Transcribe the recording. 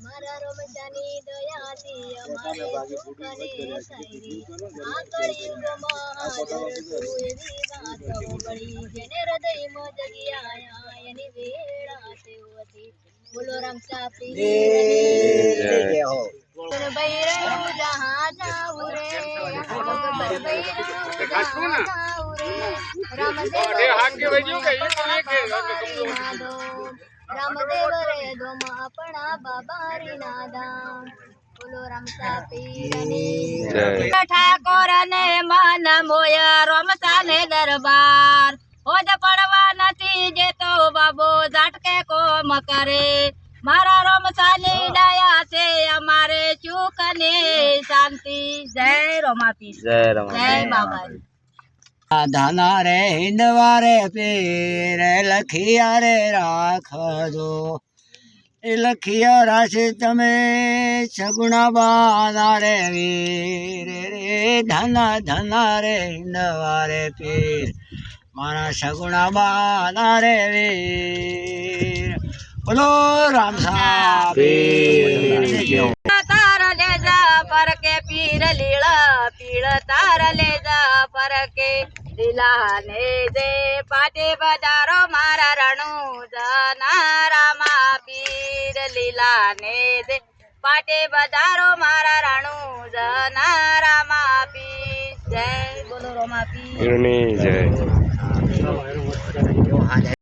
મારા રમજાની દયાથી અમારે સુખને સાયરી આ કળિયુગમાં હાજર તું એવી વાતો વળી જેને હૃદયમાં જગ્યા એની વેળા તેવતી બોલો રામ સાપી બૈરવ જહાં જાઉં રે જહાં જાઉં રે રામદેવ રે દોમ આપણા બાબારી નાદા બોલો ઠાકોર ને મન મોય રમતા ને દરબાર. હોજ પડવા નથી જેતો બાબો ઝાટકે કોમ કરે. મારા રમસાની દયા છે અમારે ચૂક ને શાંતિ. જય રોમાપી જય રમા જય બાબા ધના રે હિંદવારે પીર, લખિયા રે રાખજો. એ લખિયા રાશે તમે સગુણા બાના રે, વીર, રે, ધના ધના રે હિંદવારે પીર. મારા સગુણા બાના રે, વીર. બોલો, રામ તાર લે જા પર કે, પીર લીળા પીળ તાર લે જા પર કે. દિલાને જે પાટે બજારો મારા રણુ જનારા પીર લીલાને જે પાટે બજારો મારા રણુ જનારા માપી જય બોલો રોમાપી. જય.